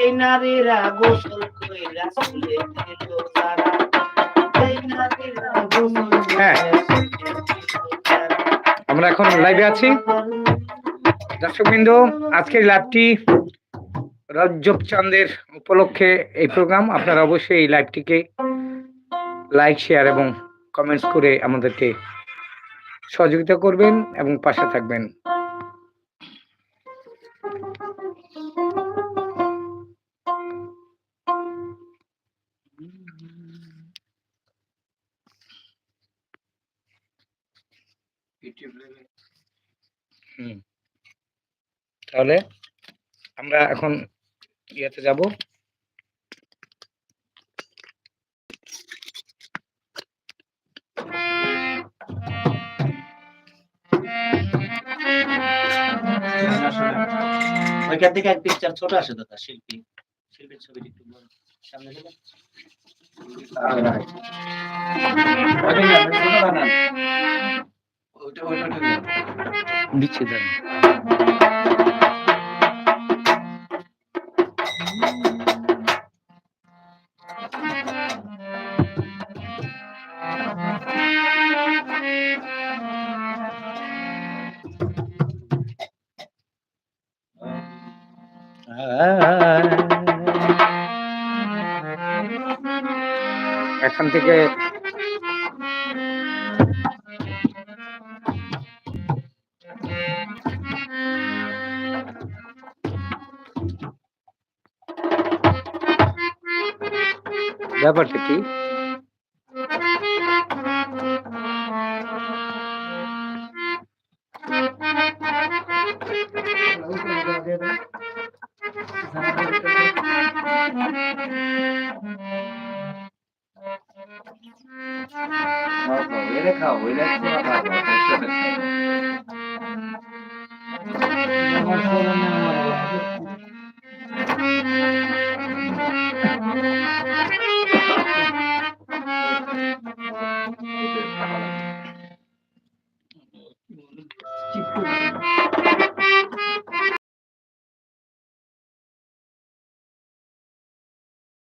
এই নারীরা গোসল কইরা চলে দিল তারা। এই নারীরা গোসল হ্যাঁ। আমরা এখন লাইভে আছি। দর্শকবৃন্দ আজকের লাইভটি রজব চাঁদের উপলক্ষে এই প্রোগ্রাম আপনারা অবশ্যই এই লাইভটিকে লাইক শেয়ার এবং কমেন্টস করে আমাদেরকে সহযোগিতা করবেন এবং পাশে থাকবেন। হুম। তাহলে আমরা এখন ইয়েতে যাব। ওইখান থেকে এক পিকচার ছোট আসে দাদা শিল্পী। শিল্পীর ছবিটি একটু বড়। সামনে থেকে দিচ্ছি দেন এখান থেকে ব্যাপারটা কি খাও খাও এটা খাও ওইটা খাও